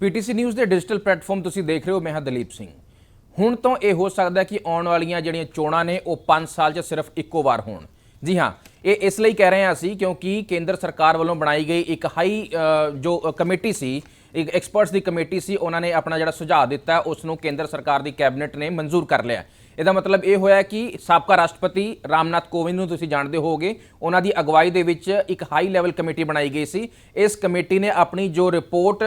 PTC news ਦੇ digital platform ਤੁਸੀਂ ਦੇਖ ਰਹੇ ਹੋ, ਮੈਂ ਹਾਂ ਦਲੀਪ ਸਿੰਘ। ਹੁਣ ਤੋਂ ਇਹ ਹੋ ਸਕਦਾ ਕਿ ਆਉਣ ਵਾਲੀਆਂ ਜਿਹੜੀਆਂ ਚੋਣਾਂ ਨੇ, ਉਹ 5 ਸਾਲ 'ਚ ਸਿਰਫ ਇੱਕੋ ਵਾਰ ਹੋਣ। ਜੀ ਹਾਂ, ਇਹ ਇਸ ਲਈ ਕਹਿ ਰਹੇ ਹਾਂ ਅਸੀਂ ਕਿਉਂਕਿ ਕੇਂਦਰ ਸਰਕਾਰ ਵੱਲੋਂ ਬਣਾਈ ਗਈ ਇੱਕ ਹਾਈ ਜੋ ਕਮੇਟੀ ਸੀ, ਇੱਕ ਐਕਸਪਰਟਸ ਦੀ ਕਮੇਟੀ ਸੀ, ਉਹਨਾਂ ਨੇ ਆਪਣਾ ਜਿਹੜਾ ਸੁਝਾਅ ਦਿੱਤਾ, ਉਸ ਨੂੰ ਕੇਂਦਰ ਸਰਕਾਰ ਦੀ ਕੈਬਨਿਟ ਨੇ ਮਨਜ਼ੂਰ ਕਰ ਲਿਆ। ਇਹਦਾ ਮਤਲਬ ਇਹ ਹੋਇਆ ਕਿ ਸਾਬਕਾ ਰਾਸ਼ਟਰਪਤੀ ਰਾਮਨਾਥ ਕੋਵਿੰਦ ਨੂੰ ਤੁਸੀਂ ਜਾਣਦੇ ਹੋਗੇ ਉਹਨਾਂ ਦੀ ਅਗਵਾਈ ਦੇ ਵਿੱਚ ਇੱਕ ਹਾਈ ਲੈਵਲ ਕਮੇਟੀ ਬਣਾਈ ਗਈ ਸੀ। ਇਸ ਕਮੇਟੀ ਨੇ ਆਪਣੀ ਜੋ ਰਿਪੋਰਟ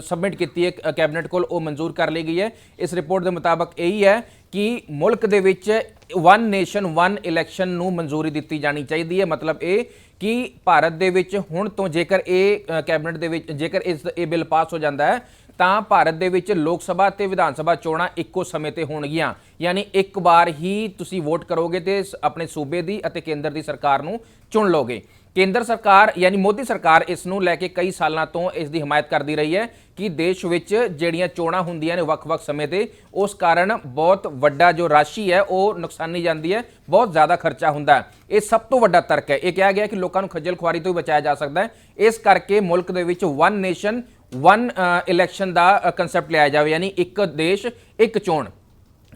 ਸਬਮਿਟ ਕੀਤੀ ਹੈ ਕ- ਕੈਬਨਿਟ ਕੋਲ, ਉਹ ਮਨਜ਼ੂਰ ਕਰ ਲਈ ਗਈ ਹੈ। ਇਸ ਰਿਪੋਰਟ ਦੇ ਮੁਤਾਬਕ ਇਹੀ ਹੈ ਕਿ ਮੁਲਕ ਦੇ ਵਿੱਚ ਵਨ ਨੇਸ਼ਨ ਵਨ ਇਲੈਕਸ਼ਨ ਨੂੰ ਮਨਜ਼ੂਰੀ ਦਿੱਤੀ ਜਾਣੀ ਚਾਹੀਦੀ ਹੈ। ਮਤਲਬ ਇਹ ਕਿ ਭਾਰਤ ਦੇ ਵਿੱਚ ਹੁਣ ਤੋਂ ਜੇਕਰ ਇਹ ਕੈਬਨਿਟ ਦੇ ਵਿੱਚ, ਜੇਕਰ ਇਸ, ਇਹ ਬਿੱਲ ਪਾਸ ਹੋ ਜਾਂਦਾ ਹੈ ਤਾਂ ਭਾਰਤ ਦੇ ਵਿੱਚ ਲੋਕ ਸਭਾ ਤੇ ਵਿਧਾਨ ਸਭਾ ਚੋਣਾਂ ਇੱਕੋ ਸਮੇਂ ਤੇ ਹੋਣਗੀਆਂ। ਯਾਨੀ ਇੱਕ ਵਾਰ ਹੀ ਤੁਸੀਂ ਵੋਟ ਕਰੋਗੇ ਤੇ ਆਪਣੇ ਸੂਬੇ ਦੀ ਅਤੇ ਕੇਂਦਰ ਦੀ ਸਰਕਾਰ ਨੂੰ ਚੁਣ ਲਓਗੇ ਕੇਂਦਰ ਸਰਕਾਰ, ਯਾਨੀ ਮੋਦੀ ਸਰਕਾਰ ਇਸ ਨੂੰ ਲੈ ਕੇ ਕਈ ਸਾਲਾਂ ਤੋਂ ਇਸ ਦੀ ਹਮਾਇਤ ਕਰਦੀ ਰਹੀ ਹੈ ਕਿ ਦੇਸ਼ ਵਿੱਚ ਜਿਹੜੀਆਂ ਚੋਣਾਂ ਹੁੰਦੀਆਂ ਨੇ ਵੱਖ-ਵੱਖ ਸਮੇਂ ਤੇ, ਉਸ ਕਾਰਨ ਬਹੁਤ ਵੱਡਾ ਜੋ ਰਾਸ਼ੀ ਹੈ, ਉਹ ਨੁਕਸਾਨੀ ਜਾਂਦੀ ਹੈ, ਬਹੁਤ ਜ਼ਿਆਦਾ ਖਰਚਾ ਹੁੰਦਾ ਇਹ ਸਭ ਤੋਂ ਵੱਡਾ ਤਰਕ ਹੈ। ਇਹ ਕਿਹਾ ਗਿਆ ਕਿ ਲੋਕਾਂ ਨੂੰ ਖੱਜਲ ਖੁਆਰੀ ਤੋਂ ਵੀ ਬਚਾਇਆ ਜਾ ਸਕਦਾ ਹੈ। ਇਸ ਕਰਕੇ ਮੁਲਕ ਦੇ ਵਿੱਚ one nation one election uh, ਦਾ uh, ਕਨਸੈਪਟ ਲਿਆਇਆ ਜਾਵੇ ਯਾਨੀ ਇੱਕ ਦੇਸ਼ ਇੱਕ ਚੋਣ।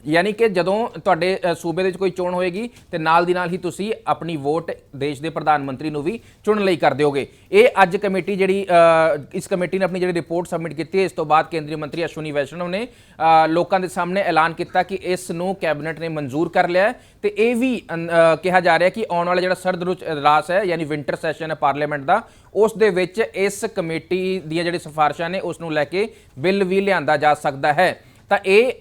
ਯਾਨੀ ਕਿ ਜਦੋਂ ਤੁਹਾਡੇ ਸੂਬੇ ਦੇ ਵਿੱਚ ਕੋਈ ਚੋਣ ਹੋਏਗੀ, ਤੇ ਨਾਲ ਦੀ ਨਾਲ ਹੀ ਤੁਸੀਂ ਆਪਣੀ ਵੋਟ ਦੇਸ਼ ਦੇ ਪ੍ਰਧਾਨ ਮੰਤਰੀ ਨੂੰ ਵੀ ਚੁਣਨ ਲਈ ਕਰ ਦਿਓਗੇ। ਇਹ ਅੱਜ ਕਮੇਟੀ ਜਿਹੜੀ ਇਸ ਕਮੇਟੀ ਨੇ ਆਪਣੀ ਜਿਹੜੀ ਰਿਪੋਰਟ ਸਬਮਿਟ ਕੀਤੀ ਹੈ, ਇਸ ਤੋਂ ਬਾਅਦ ਕੇਂਦਰੀ ਮੰਤਰੀ ਅਸ਼ਵਨੀ ਵੈਸ਼ਨਵ ਨੇ ਲੋਕਾਂ ਦੇ ਸਾਹਮਣੇ ਐਲਾਨ ਕੀਤਾ ਕਿ ਇਸ ਨੂੰ ਕੈਬਨਿਟ ਨੇ ਮਨਜ਼ੂਰ ਕਰ ਲਿਆ ਹੈ। ਤੇ ਇਹ ਵੀ ਕਿਹਾ ਜਾ ਰਿਹਾ ਕਿ ਆਉਣ ਵਾਲਾ ਜਿਹੜਾ ਸਰਦ ਰੁੱਤ ਰਾਸ ਹੈ, ਯਾਨੀ ਵਿੰਟਰ ਸੈਸ਼ਨ ਹੈ ਪਾਰਲੀਮੈਂਟ ਦਾ, ਉਸ ਦੇ ਵਿੱਚ ਇਸ ਕਮੇਟੀ ਦੀਆਂ ਜਿਹੜੀ ਸਿਫਾਰਿਸ਼ਾਂ ਨੇ, ਉਸ ਨੂੰ ਲੈ ਕੇ ਬਿੱਲ ਵੀ ਲਿਆਂਦਾ ਜਾ ਸਕਦਾ ਹੈ। ਤਾਂ ਇਹ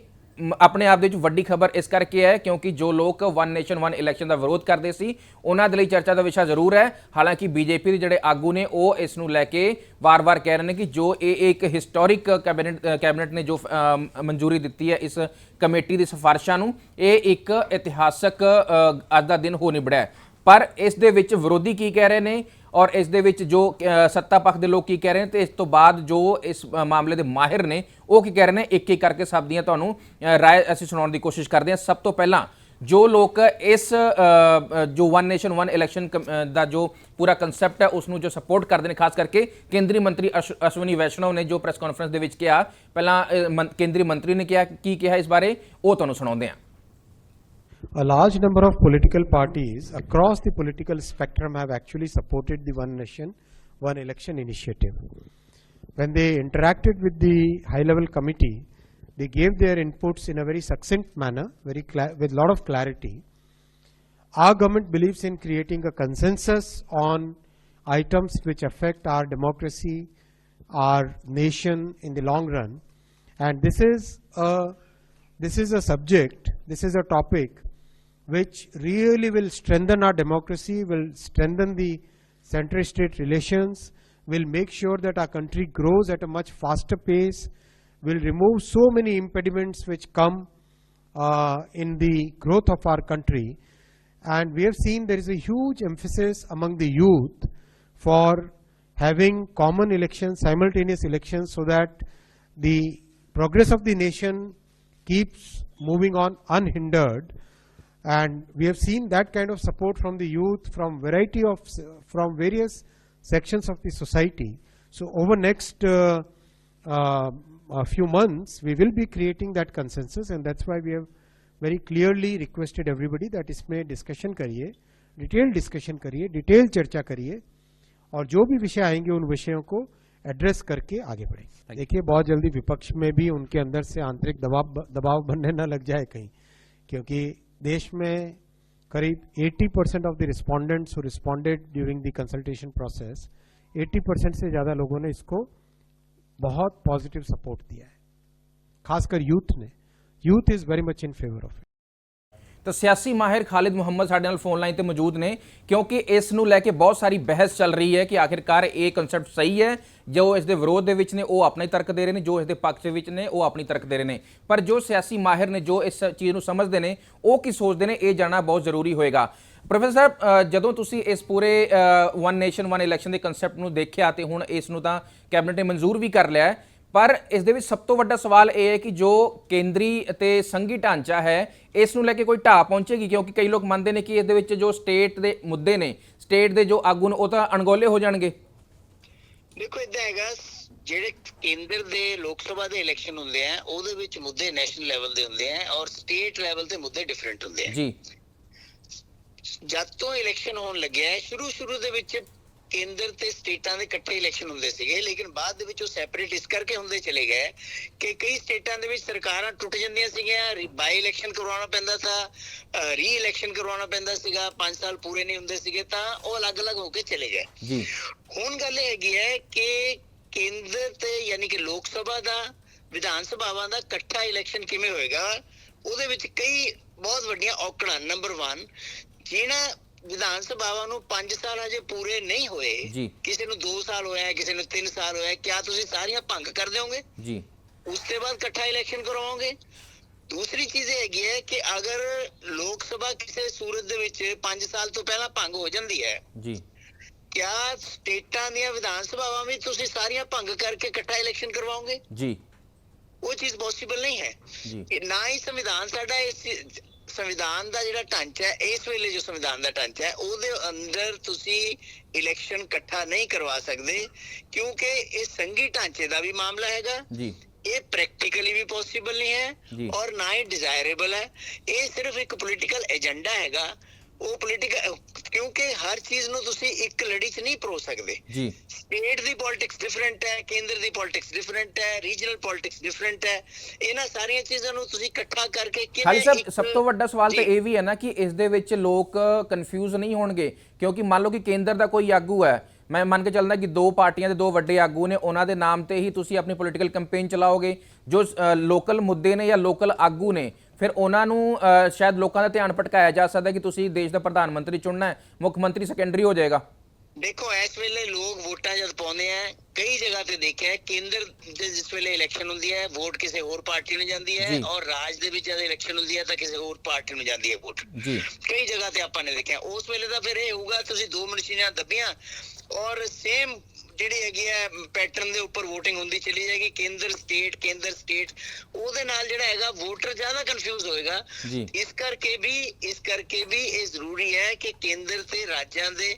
ਆਪਣੇ ਆਪ ਦੇ ਵਿੱਚ ਵੱਡੀ ਖਬਰ ਇਸ ਕਰਕੇ ਹੈ ਕਿਉਂਕਿ ਜੋ ਲੋਕ ਵਨ ਨੇਸ਼ਨ ਵਨ ਇਲੈਕਸ਼ਨ ਦਾ ਵਿਰੋਧ ਕਰਦੇ ਸੀ, ਉਹਨਾਂ ਦੇ ਲਈ ਚਰਚਾ ਦਾ ਵਿਸ਼ਾ ਜ਼ਰੂਰ ਹੈ। ਹਾਲਾਂਕਿ ਬੀਜੇਪੀ ਦੇ ਜਿਹੜੇ ਆਗੂ ਨੇ, ਉਹ ਇਸ ਨੂੰ ਲੈ ਕੇ ਵਾਰ-ਵਾਰ ਕਹਿ ਰਹੇ ਨੇ ਕਿ ਜੋ ਇਹ ਇੱਕ ਹਿਸਟੋਰਿਕ ਕੈਬਨਿਟ ਕੈਬਨਿਟ ਨੇ ਜੋ ਮਨਜ਼ੂਰੀ ਦਿੱਤੀ ਹੈ ਇਸ ਕਮੇਟੀ ਦੀ ਸਿਫਾਰਿਸ਼ਾਂ ਨੂੰ, ਇਹ ਇੱਕ ਇਤਿਹਾਸਕ ਅੱਜ ਦਾ ਦਿਨ ਹੋ ਨਿਬੜਿਆ ਪਰ ਇਸ ਦੇ ਵਿੱਚ ਵਿਰੋਧੀ ਕੀ ਕਹਿ ਰਹੇ ਨੇ? ਔਰ ਇਸ ਦੇ ਵਿੱਚ ਜੋ ਸੱਤਾ ਪੱਖ ਦੇ ਲੋਕ ਕੀ ਕਹਿ ਰਹੇ ਨੇ ਤੇ ਇਸ ਤੋਂ ਬਾਅਦ ਜੋ ਇਸ ਮਾਮਲੇ ਦੇ ਮਾਹਿਰ ਨੇ ਉਹ ਕੀ ਕਹਿ ਰਹੇ ਨੇ? ਇੱਕ ਇੱਕ ਕਰਕੇ ਸਭ ਦੀਆਂ ਤੁਹਾਨੂੰ ਅ, ਰਾਏ ਅਸੀਂ ਸੁਣਾਉਣ ਦੀ ਕੋਸ਼ਿਸ਼ ਕਰਦੇ ਹਾਂ। ਸਭ ਤੋਂ ਪਹਿਲਾਂ ਜੋ ਲੋਕ ਇਸ ਜੋ ਵਨ ਨੇਸ਼ਨ ਵਨ ਇਲੈਕਸ਼ਨ ਦਾ ਜੋ ਪੂਰਾ ਕਨਸੈਪਟ ਹੈ ਉਸ ਨੂੰ ਜੋ ਸਪੋਰਟ ਕਰਦੇ ਨੇ ਖਾਸ ਕਰਕੇ ਕੇਂਦਰੀ ਮੰਤਰੀ ਅਸ਼- ਅਸ਼ਵਨੀ ਵੈਸ਼ਨਵ ਨੇ ਜੋ ਪ੍ਰੈਸ ਕਾਨਫਰੰਸ ਦੇ ਵਿੱਚ ਕਿਹਾ ਪਹਿਲਾਂ ਮੰ- ਕੇਂਦਰੀ ਮੰਤਰੀ ਨੇ ਕਿਹਾ ਕੀ ਕਿਹਾ ਇਸ ਬਾਰੇ ਉਹ ਤੁਹਾਨੂੰ ਸੁਣਾਉਂਦੇ ਹਾਂ। A large number of political parties across the political spectrum have actually supported the One Nation, One Election initiative. When they interacted with the high level committee, they gave their inputs in a very succinct manner, very with a lot of clarity. Our government believes in creating a consensus on items which affect our democracy, our nation in the long run. And this is a, this is a subject, this is a topic which really will strengthen our democracy, will strengthen the center-state relations, will make sure that our country grows at a much faster pace, will remove so many impediments which come uh, in the growth of our country. And we have seen there is a huge emphasis among the youth for having common elections, simultaneous elections, so that the progress of the nation keeps moving on unhindered. And we have seen that kind of support from the youth, from variety of, from various sections of the society. So over next uh, uh, a few months, we will be creating that consensus, and that's why we have very clearly requested everybody that इसमें discussion करिए, detailed discussion करिए, detailed चर्चा करिए, और जो भी विषय आएँगे उन विषयों को एड्रेस करके आगे बढ़ेंगे देखिए बहुत जल्दी विपक्ष में भी उनके अंदर से आंतरिक दबाव दबाव बनने न लग जाए कहीं क्योंकि देश में करीब 80 percent of the respondents who responded during the consultation process 80 percent से ज़्यादा लोगों ने इसको बहुत पॉजिटिव सपोर्ट दिया है। खासकर यूथ ने। Youth is very much in favour of ਤਾਂ ਸਿਆਸੀ ਮਾਹਿਰ ਖਾਲਿਦ ਮੁਹੰਮਦ ਸਾਡੇ ਨਾਲ ਫੋਨ ਲਾਈਨ ਤੇ ਮੌਜੂਦ ਨੇ, ਕਿਉਂਕਿ ਇਸ ਨੂੰ ਲੈ ਕੇ ਬਹੁਤ ਸਾਰੀ ਬਹਿਸ ਚੱਲ ਰਹੀ ਹੈ ਕਿ ਆਖਿਰਕਾਰ ਇਹ ਕਨਸੈਪਟ ਸਹੀ ਹੈ, ਜੋ ਇਸ ਦੇ ਵਿਰੋਧ ਦੇ ਵਿੱਚ ਨੇ, ਉਹ ਆਪਣੇ ਤਰਕ ਦੇ ਰਹੇ ਨੇ, ਜੋ ਇਸ ਦੇ ਪੱਖ ਦੇ ਵਿੱਚ ਨੇ, ਉਹ ਆਪਣੀ ਤਰਕ ਦੇ ਰਹੇ ਨੇ। ਪਰ ਜੋ ਸਿਆਸੀ ਮਾਹਿਰ ਨੇ, ਜੋ ਇਸ ਚੀਜ਼ ਨੂੰ ਸਮਝਦੇ ਨੇ, ਉਹ ਕੀ ਸੋਚਦੇ ਨੇ, ਇਹ ਜਾਣਨਾ ਬਹੁਤ ਜ਼ਰੂਰੀ ਹੋਏਗਾ। ਪ੍ਰੋਫੈਸਰ ਸਾਹਿਬ ਜਦੋਂ ਤੁਸੀਂ ਇਸ ਪੂਰੇ ਵਨ ਨੇਸ਼ਨ ਵਨ ਇਲੈਕਸ਼ਨ ਦੇ ਕਨਸੈਪਟ ਨੂੰ ਦੇਖਿਆ ਤੇ ਹੁਣ ਇਸ ਨੂੰ ਤਾਂ ਕੈਬਨਿਟ ਨੇ ਮਨਜ਼ੂਰ ਵੀ ਕਰ ਲਿਆ ਹੈ ਪਰ ਇਸ ਦੇ ਵਿੱਚ ਸਭ ਤੋਂ ਵੱਡਾ ਸਵਾਲ ਇਹ ਹੈ ਕਿ ਜੋ ਕੇਂਦਰੀ ਅਤੇ ਸੰਘੀ ਢਾਂਚਾ ਹੈ ਇਸ ਨੂੰ ਲੈ ਕੇ ਕੋਈ ਢਾਹ ਪਹੁੰਚੇਗੀ? ਕਿਉਂਕਿ ਕਈ ਲੋਕ ਮੰਨਦੇ ਨੇ ਕਿ ਇਸ ਦੇ ਵਿੱਚ ਜੋ ਸਟੇਟ ਦੇ ਮੁੱਦੇ ਨੇ ਸਟੇਟ ਦੇ ਜੋ ਆਗੂ ਨੇ ਉਹ ਤਾਂ ਅਣਗੌਲੇ ਹੋ ਜਾਣਗੇ। ਦੇਖੋ ਇਦਾਂ ਹੈਗਾ ਜਿਹੜੇ ਕੇਂਦਰ ਦੇ ਲੋਕ ਸਭਾ ਦੇ ਇਲੈਕਸ਼ਨ ਹੁੰਦੇ ਆ ਉਹਦੇ ਵਿੱਚ ਮੁੱਦੇ ਨੈਸ਼ਨਲ ਲੈਵਲ ਦੇ ਹੁੰਦੇ ਆ ਔਰ ਸਟੇਟ ਲੈਵਲ ਤੇ ਮੁੱਦੇ ਡਿਫਰੈਂਟ ਹੁੰਦੇ ਆ। ਜੀ। ਜਦ ਤੋਂ ਇਲੈਕਸ਼ਨ ਹੋਣ ਲੱਗਿਆ ਹੈ ਸ਼ੁਰੂ ਸ਼ੁਰੂ ਦੇ ਵਿੱਚ ਕੇਂਦਰ ਤੇ ਸਟੇਟਾਂ ਦੇ ਇਕੱਠੇ ਇਲੈਕਸ਼ਨ ਹੁੰਦੇ ਸੀਗੇ ਲੇਕਿਨ ਬਾਅਦ ਦੇ ਵਿੱਚ ਉਹ ਸੈਪਰੇਟ ਇਸ ਕਰਕੇ ਹੁੰਦੇ ਚਲੇ ਗਏ ਕਿ ਕਈ ਸਟੇਟਾਂ ਦੇ ਵਿੱਚ ਸਰਕਾਰਾਂ ਟੁੱਟ ਜਾਂਦੀਆਂ ਸੀਗੀਆਂ ਬਾਈ ਇਲੈਕਸ਼ਨ ਕਰਵਾਉਣਾ ਪੈਂਦਾ ਸੀ ਰੀ ਇਲੈਕਸ਼ਨ ਕਰਵਾਉਣਾ ਪੈਂਦਾ ਸੀਗਾ 5 ਸਾਲ ਪੂਰੇ ਨਹੀਂ ਹੁੰਦੇ ਸੀਗੇ ਤਾਂ ਉਹ ਅਲੱਗ-ਅਲੱਗ ਹੋ ਕੇ ਚਲੇ ਗਏ। ਜੀ। ਹੁਣ ਗੱਲ ਇਹ ਹੈਗੀ ਹੈ ਕਿ ਕੇਂਦਰ ਤੇ ਯਾਨੀ ਕਿ ਲੋਕ ਸਭਾ ਦਾ ਵਿਧਾਨ ਸਭਾਵਾਂ ਦਾ ਇਕੱਠਾ ਇਲੈਕਸ਼ਨ ਕਿਵੇਂ ਹੋਏਗਾ ਉਹਦੇ ਵਿੱਚ ਕਈ ਬਹੁਤ ਵੱਡੀਆਂ ਔਕੜਾਂ ਨੰਬਰ 1 ਜਿਹੜਾ ਵਿਧਾਨ ਸਭਾਵਾਂ ਨੂੰ 5 ਸਾਲ ਹਜੇ ਪੂਰੇ ਨਹੀਂ ਹੋਏ। ਕਿਸੇ ਨੂੰ 2 ਸਾਲ ਹੋਇਆ ਹੈ, ਕਿਸੇ ਨੂੰ 3 ਸਾਲ ਹੋਇਆ ਹੈ, ਕਿਆ ਤੁਸੀਂ ਸਾਰੀਆਂ ਭੰਗ ਕਰ ਦਿਓਗੇ ਜੀ। ਉਸ ਤੋਂ ਬਾਅਦ ਇਕੱਠਾ ਇਲੈਕਸ਼ਨ ਕਰਵਾਓਗੇ? ਦੂਸਰੀ ਚੀਜ਼ ਇਹ ਹੈਗੀ ਹੈ ਕਿ ਅਗਰ ਲੋਕ ਸਭਾ ਕਿਸੇ ਸੂਰਤ ਦੇ ਵਿੱਚ 5 ਸਾਲ ਤੋਂ ਪਹਿਲਾਂ ਭੰਗ ਹੋ ਜਾਂਦੀ ਹੈ ਜੀ। ਕਿਆ ਸਟੇਟਾਂ ਦੀਆਂ ਵਿਧਾਨ ਸਭਾਵਾਂ ਵੀ ਤੁਸੀਂ ਸਾਰੀਆਂ ਭੰਗ ਕਰਕੇ ਇਕੱਠਾ ਇਲੈਕਸ਼ਨ ਕਰਵਾਓਗੇ? ਜੀ। ਉਹ ਚੀਜ਼ ਪੋਸੀਬਲ ਨਹੀਂ ਹੈ। ਨਾ ਹੀ ਸੰਵਿਧਾਨ ਸਾਡਾ ਇਸ ਸੰਵਿਧਾਨ ਦਾ ਜਿਹੜਾ ਢਾਂਚਾ ਹੈ ਇਸ ਵੇਲੇ ਜੋ ਸੰਵਿਧਾਨ ਦਾ ਢਾਂਚਾ ਹੈ ਉਹਦੇ ਅੰਦਰ ਤੁਸੀਂ ਇਲੈਕਸ਼ਨ ਇਕੱਠਾ ਨਹੀਂ ਕਰਵਾ ਸਕਦੇ ਕਿਉਂਕਿ ਇਹ ਸੰਘੀ ਢਾਂਚੇ ਦਾ ਵੀ ਮਾਮਲਾ ਹੈਗਾ। ਜੀ। ਇਹ ਪ੍ਰੈਕਟੀਕਲੀ ਵੀ ਪੋਸੀਬਲ ਨਹੀਂ। ਹੈ ਔਰ ਨਾ ਹੀ ਡਿਜ਼ਾਇਰੇਬਲ ਹੈ। ਇਹ ਸਿਰਫ ਇੱਕ ਪੋਲੀਟੀਕਲ ਏਜੰਡਾ ਹੈਗਾ ਉਹ ਪੋਲੀਟੀਕਲ ਕਿਉਂਕਿ ਹਰ ਚੀਜ਼ ਨੂੰ ਤੁਸੀਂ ਇੱਕ ਲੜੀ 'ਚ ਨਹੀਂ ਪਰੋ ਸਕਦੇ। ਜੀ। ਸਟੇਟ ਦੀ ਪੋਲਿਟਿਕਸ ਡਿਫਰੈਂਟ ਹੈ ਕੇਂਦਰ ਦੀ ਪੋਲਿਟਿਕਸ ਡਿਫਰੈਂਟ ਹੈ ਰੀਜਨਲ ਪੋਲਿਟਿਕਸ ਡਿਫਰੈਂਟ ਹੈ। ਇਹਨਾਂ ਸਾਰੀਆਂ ਚੀਜ਼ਾਂ ਨੂੰ ਤੁਸੀਂ ਇਕੱਠਾ ਕਰਕੇ ਖਾਲੀ ਸਾਹਿਬ ਇੱਕ- ਸਭ ਤੋਂ ਵੱਡਾ ਸਵਾਲ ਤਾਂ। ਇਹ ਵੀ ਹੈ ਨਾ ਕਿ ਇਸ ਦੇ ਵਿੱਚ ਲੋਕ ਕਨਫਿਊਜ਼ ਨਹੀਂ ਹੋਣਗੇ ਕਿਉਂਕਿ ਮੰਨ ਲਓ ਕਿ ਕੇਂਦਰ ਦਾ ਕੋਈ ਆਗੂ ਹੈ। ਮੈਂ ਮੰਨ ਕੇ ਚੱਲਦਾ ਕਿ ਦੋ ਪਾਰਟੀਆਂ ਦੇ ਦੋ ਵੱਡੇ ਆਗੂ ਨੇ ਉਹਨਾਂ ਦੇ ਨਾਮ ਤੇ ਹੀ ਤੁਸੀਂ ਆਪਣੀ ਪੋਲੀਟੀਕਲ ਕੈਂਪੇਨ ਚਲਾਓਗੇ। ਜੋ ਲੋਕਲ ਮੁੱਦੇ ਨੇ ਜਾਂ ਲੋਕਲ ਆਗੂ ਨੇ ਫਿਰ ਉਹਨਾਂ ਨੂੰ ਸ਼ਾਇਦ ਲੋਕਾਂ ਦਾ ਧਿਆਨ ਭਟਕਾਇਆ ਜਾ ਸਕਦਾ ਕਿ ਤੁਸੀਂ ਦੇਸ਼ ਦਾ ਪ੍ਰਧਾਨ ਮੰਤਰੀ ਚੁਣਨਾ ਹੈ ਮੁੱਖ ਮੰਤਰੀ ਸੈਕੰਡਰੀ ਹੋ ਜਾਏਗਾ। ਦੇਖੋ ਇਸ ਵੇਲੇ ਲੋਕ ਵੋਟਾਂ ਜਦ ਪਾਉਂਦੇ ਆ ਕਈ ਜਗ੍ਹਾ ਤੇ ਦੇਖਿਆ ਕੇਂਦਰ ਜਿਸ ਵੇਲੇ ਇਲੈਕਸ਼ਨ ਹੁੰਦੀ ਹੈ ਵੋਟ ਕਿਸੇ ਹੋਰ ਪਾਰਟੀ ਨੂੰ ਜਾਂਦੀ ਹੈ। ਔਰ ਰਾਜ ਦੇ ਵਿੱਚ ਜਦ ਇਲੈਕਸ਼ਨ ਹੁੰਦੀ ਹੈ ਤਾਂ ਕਿਸੇ ਹੋਰ ਪਾਰਟੀ ਨੂੰ ਜਾਂਦੀ ਹੈ ਵੋਟ। ਜੀ। ਕਈ ਜਗ੍ਹਾ ਤੇ ਆਪਾਂ ਨੇ ਦੇਖਿਆ ਉਸ ਵੇਲੇ ਤਾਂ ਫਿਰ ਇਹ ਹੋਊਗਾ ਤੁਸੀਂ ਦੋ ਮਸ਼ੀਨਾਂ ਦੱਬੀਆਂ ਔਰ ਸੇਮ ਜਿਹੜੀ ਹੈਗੀ ਹੈ ਪੈਟਰਨ ਦੇ ਉੱਪਰ VOTING ਹੁੰਦੀ ਚਲੀ ਜਾਏਗੀ ਕੇਂਦਰ ਸਟੇਟ ਕੇਂਦਰ ਸਟੇਟ ਉਹਦੇ ਨਾਲ ਜਿਹੜਾ ਹੈਗਾ ਵੋਟਰ ਜ਼ਿਆਦਾ ਕਨਫਿਊਜ਼ ਹੋਏਗਾ। ਇਸ ਕਰਕੇ ਵੀ ਇਸ ਕਰਕੇ ਵੀ ਇਹ ਜ਼ਰੂਰੀ ਹੈ ਕਿ ਕੇਂਦਰ ਤੇ ਰਾਜਾਂ ਦੇ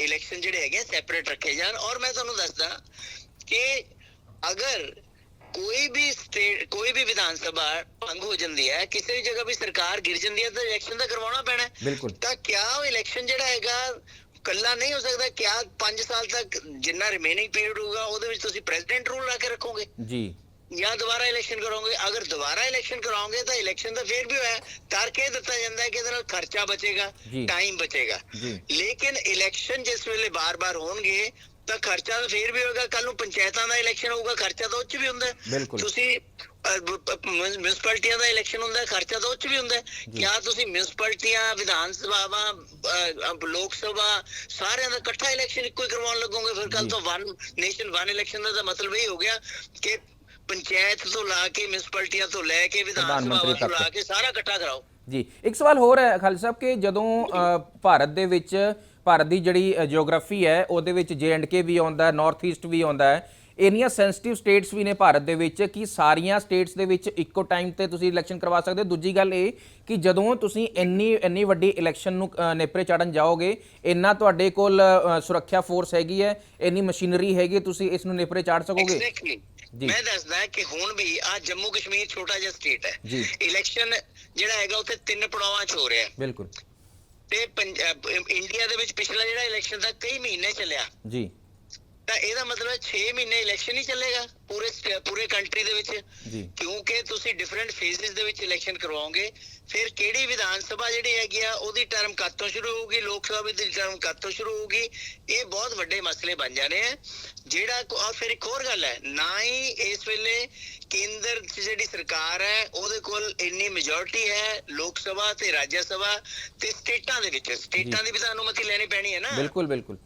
ਇਲੈਕਸ਼ਨ ਜਿਹੜੇ ਹੈਗੇ ਸੈਪਰੇਟ ਰੱਖੇ ਜਾਣ ਔਰ ਮੈਂ ਤੁਹਾਨੂੰ ਦੱਸਦਾ ਕਿ ਅਗਰ ਕੋਈ ਵੀ ਸਟੇਟ ਕੋਈ ਵੀ ਵਿਧਾਨ ਸਭਾ ਭੰਗ ਹੋ ਜਾਂਦੀ ਹੈ ਕਿਸੇ ਵੀ ਜਗ੍ਹਾ ਵੀ ਸਰਕਾਰ ਗਿਰ ਜਾਂਦੀ ਹੈ ਤਾਂ ਇਲੈਕਸ਼ਨ ਤਾਂ ਕਰਵਾਉਣਾ ਪੈਣਾ। ਤਾਂ ਕਿਆ ਉਹ ਇਲੈਕਸ਼ਨ ਜਿਹੜਾ ਹੈਗਾ ਕੱਲਾ ਨਹੀਂ ਹੋ ਸਕਦਾ ਕਿਆ 5 ਸਾਲ ਤੱਕ ਜਿੰਨਾ ਰਿਮੇਨਿੰਗ ਪੀਰੀਅਡ ਹੋਊਗਾ ਉਹਦੇ ਵਿੱਚ ਤੁਸੀਂ ਪ੍ਰੈਜ਼ੀਡੈਂਟ ਰੂਲ ਲਾ ਕੇ ਰੱਖੋਗੇ। ਜੀ। ਜਾਂ ਦੁਬਾਰਾ ਇਲੈਕਸ਼ਨ ਕਰੋਗੇ। ਅਗਰ ਦੁਬਾਰਾ ਇਲੈਕਸ਼ਨ ਕਰਾਓਗੇ ਤਾਂ ਇਲੈਕਸ਼ਨ ਤਾਂ ਫੇਰ ਵੀ ਹੋਇਆ। ਕਰਕੇ ਦਿੱਤਾ ਜਾਂਦਾ ਹੈ ਕਿ ਇਹਦੇ ਨਾਲ ਖਰਚਾ ਬਚੇਗਾ। ਟਾਈਮ ਬਚੇਗਾ। ਲੇਕਿਨ ਇਲੈਕਸ਼ਨ ਜਿਸ ਵੇਲੇ ਬਾਰ-ਬਾਰ ਹੋਣਗੇ ਤਾਂ ਖਰਚਾ ਤਾਂ ਫੇਰ ਵੀ ਹੋਏਗਾ। ਕੱਲ ਨੂੰ ਪੰਚਾਇਤਾਂ ਦਾ ਇਲੈਕਸ਼ਨ ਹੋਊਗਾ ਖਰਚਾ ਤਾਂ ਉਹ 'ਚ ਵੀ ਹੁੰਦਾ। ਤੁਸੀਂ ਮਿਊਨਿਸਪੈਲਿਟੀਆਂ ਦਾ ਇਲੈਕਸ਼ਨ ਹੁੰਦਾ ਖਰਚਾ ਤਾਂ ਉਹ 'ਚ ਵੀ ਹੁੰਦਾ ਹੈ। ਕਿਆ ਤੁਸੀਂ ਮਿਊਨਿਸਪੈਲਿਟੀਆਂ ਵਿਧਾਨ ਸਭਾਵਾਂ ਲੋਕ ਸਭਾ ਸਾਰਿਆਂ ਦਾ ਇਕੱਠਾ ਇਲੈਕਸ਼ਨ ਇੱਕੋ ਹੀ ਕਰਵਾਉਣ ਲੱਗੋਗੇ ਫਿਰ ਕੱਲ ਜੀ। ਤੋਂ ਵਨ ਨੇਸ਼ਨ ਵਨ ਇਲੈਕਸ਼ਨ ਦਾ ਮਤਲਬ ਇਹ ਹੋ ਗਿਆ ਕਿ ਪੰਚਾਇਤ ਤੋਂ ਲਾ ਕੇ ਮਿਊਨਿਸਪੈਲਿਟੀਆਂ ਤੋਂ ਲੈ ਕੇ ਵਿਧਾਨ ਸਭਾਵਾਂ ਤੋਂ। ਲਾ ਕੇ ਸਾਰਾ ਇਕੱਠਾ ਕਰਾਓ ਜੀ ਇੱਕ ਸਵਾਲ ਹੋਰ ਹੈ ਖਾਲਿਦ ਸਾਹਿਬ ਕਿ ਜਦੋਂ ਭਾਰਤ ਦੇ ਵਿੱਚ ਭਾਰਤ ਦੀ ਜਿਹੜੀ ਜੀਓਗ੍ਰਾਫੀ ਹੈ ਉਹਦੇ ਵਿੱਚ ਕੇ ਵੀ ਆਉਂਦਾ ਹੈ ਨਾਰਥ ਈਸਟ ਵੀ ਆਉਂਦਾ ਹੈ ਇੰਨੀਆਂ ਸੈਂਸਿਟਿਵ ਸਟੇਟਸ ਵੀ ਨੇ ਭਾਰਤ ਦੇ ਵਿੱਚ ਕਿ ਸਾਰੀਆਂ ਸਟੇਟਸ ਦੇ ਵਿੱਚ ਇੱਕੋ ਟਾਈਮ ਤੇ ਤੁਸੀਂ ਇਲੈਕਸ਼ਨ ਕਰਵਾ ਸਕਦੇ ਹੋ। ਦੂਜੀ ਗੱਲ ਇਹ ਕਿ ਜਦੋਂ ਤੁਸੀਂ ਇੰਨੀ ਇੰਨੀ ਵੱਡੀ ਇਲੈਕਸ਼ਨ ਨੂੰ ਨੇਪਰੇ ਚਾੜਨ ਜਾਓਗੇ ਇੰਨਾ ਤੁਹਾਡੇ ਕੋਲ ਸੁਰੱਖਿਆ ਫੋਰਸ ਹੈਗੀ ਹੈ ਇੰਨੀ ਮਸ਼ੀਨਰੀ ਹੈਗੀ ਤੁਸੀਂ ਇਸ ਨੂੰ ਨੇਪਰੇ ਚਾੜ ਸਕੋਗੇ? ਜੀ। ਮੈਂ ਦੱਸਦਾ ਕਿ ਹੁਣ ਵੀ ਆ ਜੰਮੂ ਕਸ਼ਮੀਰ ਛੋਟਾ ਜਿਹਾ ਸਟੇਟ ਹੈ। ਇਲੈਕਸ਼ਨ ਜਿਹੜਾ ਹੈਗਾ ਉੱਥੇ ਤਿੰਨ ਪੜਾਵਾਂ 'ਚ ਹੋ ਰਿਹਾ। ਹੈ। ਬਿਲਕੁਲ। ਤੇ ਪੰਜਾਬ ਇੰਡੀਆ ਦੇ ਵਿੱਚ ਪਿਛਲਾ ਜਿਹੜਾ ਇਲੈਕਸ਼ਨ ਦਾ ਕਈ ਮਹੀਨੇ ਚੱਲਿਆ। ਜੀ। ਤਾਂ ਇਹਦਾ ਮਤਲਬ 6 ਮਹੀਨੇ ਇਲੈਕਸ਼ਨ ਹੀ ਚੱਲੇਗਾ ਪੂਰੇ ਪੂਰੇ ਕੰਟਰੀ ਦੇ ਵਿੱਚ। ਕਿਉਂਕਿ ਤੁਸੀਂ ਡਿਫਰੈਂਟ ਫੇਜ਼ਸ ਦੇ ਵਿੱਚ ਇਲੈਕਸ਼ਨ ਕਰਵਾਓਗੇ। ਫਿਰ ਕਿਹੜੀ ਵਿਧਾਨ ਸਭਾ ਜਿਹੜੀ ਹੈਗੀ ਆ ਉਹਦੀ ਟਰਮ ਕਦ ਤੋਂ ਸ਼ੁਰੂ ਹੋਊਗੀ ਲੋਕ ਸਭਾ ਦੀ ਟਰਮ ਕਦ ਤੋਂ ਸ਼ੁਰੂ ਹੋਊਗੀ। ਇਹ ਬਹੁਤ ਵੱਡੇ ਮਸਲੇ ਬਣ ਜਾਣੇ ਆ। ਜਿਹੜਾ ਫਿਰ ਇੱਕ ਹੋਰ ਗੱਲ ਹੈ ਨਾ ਹੀ ਇਸ ਵੇਲੇ ਕੇਂਦਰ ਜਿਹੜੀ ਸਰਕਾਰ ਹੈ ਉਹਦੇ ਕੋਲ ਇੰਨੀ ਮੈਜੋਰਟੀ ਹੈ ਲੋਕ ਸਭਾ ਤੇ ਰਾਜ ਸਭਾ ਤੇ ਸਟੇਟਾਂ ਦੇ ਵਿੱਚ। ਸਟੇਟਾਂ ਦੀ ਵੀ ਤਾਂ ਅਨੁਮਤੀ ਲੈਣੀ ਪੈਣੀ ਹੈ ਨਾ। ਬਿਲਕੁਲ ਬਿਲਕੁਲ।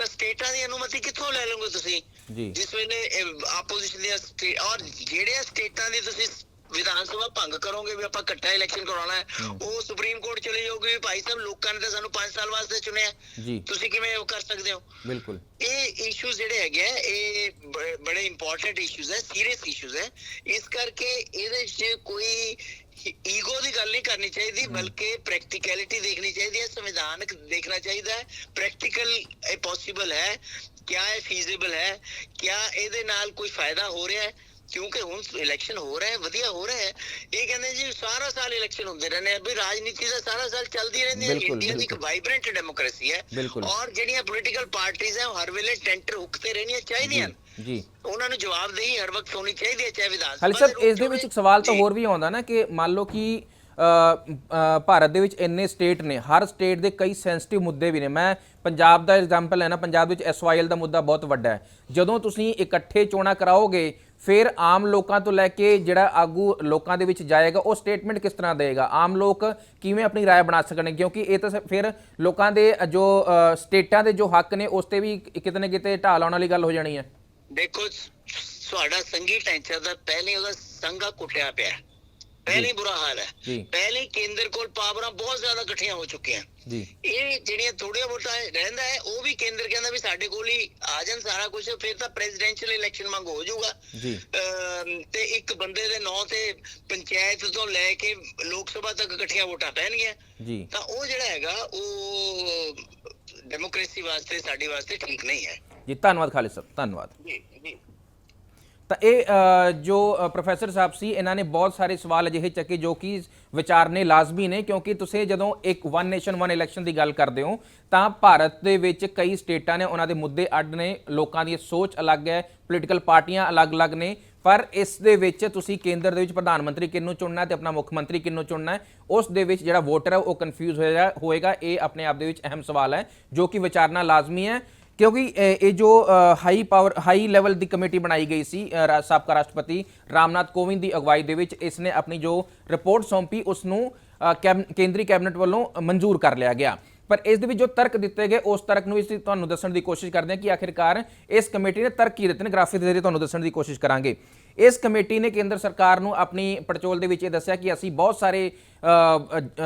ਤਾਂ ਸਟੇਟਾਂ ਦੀ ਅਨੁਮਤੀ ਕਿੱਥੋਂ ਲੈ ਲਓਗੇ ਤੁਸੀਂ? ਜੀ। ਜਿਸ ਵੇਲੇ ਆਪੋਜੀਸ਼ਨ ਦੀਆਂ ਸਟੇ- ਔਰ ਜਿਹੜੀਆਂ ਸਟੇਟਾਂ ਦੀ ਤੁਸੀਂ ਵਿਧਾਨ ਸਭਾ ਭੰਗ ਕਰੋਗੇ ਵੀ ਆਪਾਂ ਇਕੱਠਾ ਇਲੈਕਸ਼ਨ ਕਰਾਉਣਾ ਹੈ ਉਹ ਸੁਪਰੀਮ ਕੋਰਟ ਚਲੇ ਜਾਓਗੇ ਵੀ ਭਾਈ ਸਾਹਿਬ ਲੋਕਾਂ ਨੇ ਤਾਂ ਸਾਨੂੰ 5 ਸਾਲ ਵਾਸਤੇ ਚੁਣਿਆ ਜੀ। ਤੁਸੀਂ ਕਿਵੇਂ ਉਹ ਕਰ ਸਕਦੇ ਹੋ? ਬਿਲਕੁਲ। ਇਹ ਇਸ਼ੂਜ਼ ਜਿਹੜੇ ਹੈਗੇ ਆ, ਇਹ ਬ- ਬੜੇ ਇੰਪੋਰਟੈਂਟ ਇਸ਼ੂਜ਼ ਹੈ ਸੀਰੀਅਸ ਇਸ਼ੂਜ਼ ਹੈ। ਇਸ ਕਰਕੇ ਇਹਦੇ 'ਚ ਕੋਈ ਈਗੋ ਦੀ ਗੱਲ ਨਹੀਂ ਕਰਨੀ ਚਾਹੀਦੀ ਬਲਕਿ ਪ੍ਰੈਕਟੀਕੈਲਿਟੀ ਦੇਖਣੀ ਚਾਹੀਦੀ ਹੈ ਸੰਵਿਧਾਨਕ ਦੇਖਣਾ ਚਾਹੀਦਾ ਹੈ। ਪ੍ਰੈਕਟੀਕਲ ਇਹ ਪੋਸੀਬਲ ਹੈ ਕਿਆ ਇਹ ਫੀਜ਼ੀਬਲ ਹੈ ਕਿਆ ਇਹਦੇ ਨਾਲ ਕੋਈ ਫਾਇਦਾ ਹੋ ਰਿਹਾ ਹੈ। ਕਿਉਂਕਿ ਹੁਣ ਇਲੈਕਸ਼ਨ ਹੋ ਰਿਹਾ ਹੈ ਵਧੀਆ ਹੋ ਰਿਹਾ ਹੈ ਇਹ ਕਹਿੰਦੇ ਜੀ ਸਾਰਾ ਸਾਲ ਇਲੈਕਸ਼ਨ ਹੁੰਦੇ ਰਹਿੰਦੇ ਆ ਵੀ ਰਾਜਨੀਤੀ ਦਾ ਸਾਰਾ ਸਾਲ ਚੱਲਦੀ ਰਹਿੰਦੀ ਹੈ ਇੰਡੀਆ ਦੀ ਇੱਕ। ਵਾਈਬ੍ਰੈਂਟ ਡੈਮੋਕ੍ਰੇਸੀ ਹੈ। ਔਰ ਜਿਹੜੀਆਂ ਪੋਲੀਟੀਕਲ ਪਾਰਟੀਆਂ ਹੈ ਉਹ ਹਰ ਵੇਲੇ ਟੈਂਟਰ ਹੁੱਕਤੇ ਰਹਿਣੀਆਂ ਚਾਹੀਦੀਆਂ ਨੇ। ਜੀ ਉਹਨਾਂ ਨੂੰ ਜਵਾਬਦੇਹੀ ਹਰ ਵਕਤ ਹੋਣੀ ਚਾਹੀਦੀ ਹੈ ਚਾਹੇ ਵਿਧਾਨ ਸਭਾ ਸਾਹਿਬ ਇਸ ਦੇ ਵਿੱਚ ਇੱਕ ਸਵਾਲ ਤਾਂ ਹੋਰ ਵੀ ਆਉਂਦਾ ਨਾ ਕਿ ਮੰਨ ਲਓ ਕਿ ਭਾਰਤ ਦੇ ਵਿੱਚ ਇੰਨੇ ਸਟੇਟ ਨੇ ਹਰ ਸਟੇਟ ਦੇ ਕਈ ਸੈਂਸਿਟਿਵ ਮੁੱਦੇ ਵੀ ਨੇ ਮੈਂ ਪੰਜਾਬ ਦਾ ਐਗਜ਼ਾਮਪਲ ਲੈਣਾ ਪੰਜਾਬ ਵਿੱਚ ਐਸਵਾਈਐਲ ਦਾ ਮੁੱਦਾ ਬਹੁਤ ਵੱਡਾ ਹੈ ਜਦੋਂ ਤੁਸੀਂ ਇਕੱਠੇ ਚੋਣਾਂ ਕਰਾਓਗੇ ਫਿਰ ਆਮ ਲੋਕਾਂ ਤੋਂ ਲੈ ਕੇ ਜਿਹੜਾ ਆਗੂ ਲੋਕਾਂ ਦੇ ਵਿੱਚ ਜਾਏਗਾ, ਉਹ ਸਟੇਟਮੈਂਟ ਕਿਸ ਤਰ੍ਹਾਂ ਦੇਗਾ ਆਮ ਲੋਕ ਕਿਵੇਂ ਆਪਣੀ ਰਾਏ ਬਣਾ ਸਕਣਗੇ? ਕਿਉਂਕਿ ਇਹ ਤਾਂ ਫਿਰ ਲੋਕਾਂ ਦੇ ਜੋ ਸਟੇਟਾਂ ਦੇ ਜੋ ਹੱਕ ਨੇ, ਉਸ ਤੇ ਵੀ ਕਿਤੇ ਨਾ ਕਿਤੇ ਢਾਲ ਆਉਣ ਵਾਲੀ ਗੱਲ ਹੋ ਜਾਣੀ ਹੈ। ਦੇਖੋ ਤੁਹਾਡਾ ਸੰਗੀ ਢਾਂਚਾ ਦਾ ਪਹਿਲੇ ਉਹਦਾ ਸੰਗਾ ਕੁੱਟਿਆ ਪਿਆ। ਹਾਲ ਹੈ। ਜੀ। ਪਹਿਲੇ ਹੀ ਕੇਂਦਰ ਕੋਲ ਪਾਵਰਾਂ ਬਹੁਤ ਜ਼ਿਆਦਾ ਇਕੱਠੀਆਂ ਹੋ ਚੁੱਕੀਆਂ। ਜੀ। ਇਹ ਜਿਹੜੀਆਂ ਥੋੜੀਆਂ ਵੋਟਾਂ ਰਹਿੰਦਾ ਹੈ ਉਹ ਵੀ ਕੇਂਦਰ ਕਹਿੰਦਾ ਵੀ ਸਾਡੇ ਕੋਲ ਹੀ ਆ ਜਾਣ ਸਾਰਾ ਕੁਝ ਫਿਰ ਤਾਂ ਪ੍ਰੈਜ਼ੀਡੈਂਸ਼ੀਅਲ ਇਲੈਕਸ਼ਨ ਮੰਗ ਹੋ ਜਾਊਗਾ। ਜੀ। ਤੇ ਇੱਕ ਬੰਦੇ ਦੇ ਨਾਂ ਤੇ ਪੰਚਾਇਤ ਤੋਂ ਲੈ ਕੇ ਲੋਕ ਸਭਾ ਤੱਕ ਇਕੱਠੀਆਂ ਵੋਟਾਂ ਪੈਣਗੀਆਂ। ਜੀ। ਤਾਂ ਉਹ ਜਿਹੜਾ ਹੈਗਾ ਉਹ ਡੈਮੋਕ੍ਰੇਸੀ ਵਾਸਤੇ ਸਾਡੇ ਵਾਸਤੇ ਠੀਕ ਨਹੀਂ ਹੈ। ਜੀ ਧੰਨਵਾਦ ਖਾਲਿਦ ਸਾਹਿਬ ਧੰਨਵਾਦ। ਜੀ ਜੀ। ਤਾਂ ਇਹ ਜੋ ਪ੍ਰੋਫੈਸਰ ਸਾਹਿਬ ਸੀ, ਇਹਨਾਂ ਨੇ ਬਹੁਤ ਸਾਰੇ ਸਵਾਲ ਅਜਿਹੇ ਚੱਕੇ ਜੋ ਕਿ ਵਿਚਾਰਨੇ ਲਾਜ਼ਮੀ ਨੇ, ਕਿਉਂਕਿ ਤੁਸੀਂ ਜਦੋਂ ਇੱਕ ਵਨ ਨੇਸ਼ਨ ਵਨ ਇਲੈਕਸ਼ਨ ਦੀ ਗੱਲ ਕਰਦੇ ਹੋ, ਤਾਂ ਭਾਰਤ ਦੇ ਵਿੱਚ ਕਈ ਸਟੇਟਾਂ ਨੇ, ਉਹਨਾਂ ਦੇ ਮੁੱਦੇ ਅੱਡ ਨੇ, ਲੋਕਾਂ ਦੀ ਸੋਚ ਅਲੱਗ ਹੈ ਪੋਲੀਟੀਕਲ ਪਾਰਟੀਆਂ ਅਲੱਗ-ਅਲੱਗ ਨੇ, ਪਰ ਇਸ ਦੇ ਵਿੱਚ ਤੁਸੀਂ ਕੇਂਦਰ ਦੇ ਵਿੱਚ ਪ੍ਰਧਾਨ ਮੰਤਰੀ ਕਿਹਨੂੰ ਚੁਣਨਾ ਹੈ ਤੇ ਆਪਣਾ ਮੁੱਖ ਮੰਤਰੀ ਕਿਹਨੂੰ ਚੁਣਨਾ ਹੈ, ਉਸ ਦੇ ਵਿੱਚ ਜਿਹੜਾ ਵੋਟਰ ਹੈ ਉਹ ਕਨਫਿਊਜ਼ ਹੋਏਗਾ ਹੋਏਗਾ, ਇਹ ਆਪਣੇ ਆਪ ਦੇ ਵਿੱਚ ਅਹਿਮ ਸਵਾਲ ਹੈ, ਜੋ ਕਿ ਵਿਚਾਰਨਾ ਲਾਜ਼ਮੀ ਹੈ। ਕਿਉਂਕਿ ਇਹ ਜੋ ਹਾਈ ਪਾਵਰ ਹਾਈ ਲੈਵਲ ਦੀ ਕਮੇਟੀ ਬਣਾਈ ਗਈ ਸੀ ਰਾ- ਸਾਬਕਾ ਰਾਸ਼ਟਰਪਤੀ ਰਾਮਨਾਥ ਕੋਵਿੰਦ ਦੀ ਅਗਵਾਈ ਦੇ ਵਿੱਚ, ਇਸ ਨੇ ਆਪਣੀ ਜੋ ਰਿਪੋਰਟ ਸੌਂਪੀ ਉਸ ਨੂੰ ਕੇਂਦਰੀ ਕੈਬਨਿਟ ਵੱਲੋਂ ਮਨਜ਼ੂਰ ਕਰ ਲਿਆ ਗਿਆ। ਪਰ ਇਸ ਦੇ ਵਿੱਚ ਜੋ ਤਰਕ ਦਿੱਤੇ ਗਏ, ਉਸ ਤਰਕ ਨੂੰ ਅਸੀਂ ਤੁਹਾਨੂੰ ਦੱਸਣ ਦੀ ਕੋਸ਼ਿਸ਼ ਕਰਦੇ ਹਾਂ ਕਿ ਆਖਿਰਕਾਰ ਇਸ ਕਮੇਟੀ ਨੇ ਤਰਕ ਕੀ ਦਿੱਤੇ ਨੇ ਗ੍ਰਾਫਿਕ ਦੇ ਜ਼ਰੀਏ ਤੁਹਾਨੂੰ ਦੱਸਣ ਦੀ ਕੋਸ਼ਿਸ਼ ਕਰਾਂਗੇ। ਇਸ ਕਮੇਟੀ ਨੇ ਕੇਂਦਰ ਸਰਕਾਰ ਨੂੰ ਆਪਣੀ ਪੜਚੋਲ ਦੇ ਵਿੱਚ ਇਹ ਦੱਸਿਆ ਕਿ ਅਸੀਂ ਬਹੁਤ ਸਾਰੇ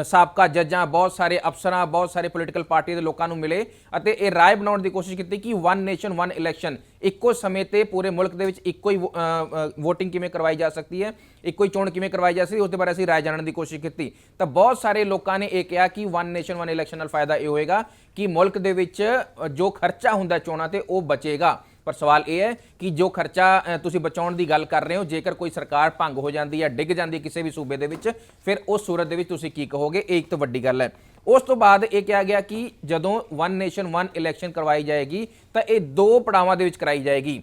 ਸਾਬਕਾ ਜੱਜਾਂ, ਬਹੁਤ ਸਾਰੇ ਅਫਸਰਾਂ, ਬਹੁਤ ਸਾਰੇ ਪੋਲੀਟੀਕਲ ਪਾਰਟੀ ਦੇ ਲੋਕਾਂ ਨੂੰ ਮਿਲੇ ਅਤੇ ਇਹ ਰਾਏ ਬਣਾਉਣ ਦੀ ਕੋਸ਼ਿਸ਼ ਕੀਤੀ ਕਿ ਵਨ ਨੇਸ਼ਨ ਵਨ ਇਲੈਕਸ਼ਨ ਇੱਕੋ ਸਮੇਂ ਤੇ ਪੂਰੇ ਮੁਲਕ ਦੇ ਵਿੱਚ ਇੱਕੋ ਹੀ VOTING ਕਿਵੇਂ ਕਰਵਾਈ ਜਾ ਸਕਦੀ ਹੈ, ਇੱਕੋ ਹੀ ਚੋਣ ਕਿਵੇਂ ਕਰਵਾਈ ਜਾ ਸਕਦੀ ਉਸ ਦੇ ਬਾਰੇ ਅਸੀਂ ਰਾਏ ਜਾਣਨ ਦੀ ਕੋਸ਼ਿਸ਼ ਕੀਤੀ। ਤਾਂ ਬਹੁਤ ਸਾਰੇ ਲੋਕਾਂ ਨੇ ਇਹ ਕਿਹਾ ਕਿ ਵਨ ਨੇਸ਼ਨ ਵਨ ਇਲੈਕਸ਼ਨ ਨਾਲ ਫਾਇਦਾ ਇਹ ਹੋਏਗਾ ਕਿ ਮੁਲਕ ਦੇ ਵਿੱਚ ਜੋ ਖਰਚਾ ਹੁੰਦਾ ਚੋਣਾਂ ਤੇ ਉਹ ਬਚੇਗਾ। ਪਰ ਸਵਾਲ ਇਹ ਹੈ ਕਿ ਜੋ ਖਰਚਾ ਤੁਸੀਂ ਬਚਾਉਣ ਦੀ ਗੱਲ ਕਰ ਰਹੇ ਹੋ, ਜੇਕਰ ਕੋਈ ਸਰਕਾਰ ਭੰਗ ਹੋ ਜਾਂਦੀ ਹੈ ਡਿੱਗ ਜਾਂਦੀ ਕਿਸੇ ਵੀ ਸੂਬੇ ਦੇ ਵਿੱਚ, ਫਿਰ ਉਸ ਸੂਰਤ ਦੇ ਵਿੱਚ ਤੁਸੀਂ ਕੀ ਕਹੋਗੇ? ਇਹ ਇੱਕ ਤਾਂ ਵੱਡੀ ਗੱਲ ਹੈ। ਉਸ ਤੋਂ ਬਾਅਦ ਇਹ ਕਿਹਾ ਗਿਆ ਕਿ ਜਦੋਂ ਵਨ ਨੇਸ਼ਨ ਵਨ ਇਲੈਕਸ਼ਨ ਕਰਵਾਈ ਜਾਏਗੀ, ਤਾਂ ਇਹ ਦੋ ਪੜਾਵਾਂ ਦੇ ਵਿੱਚ ਕਰਾਈ ਜਾਏਗੀ।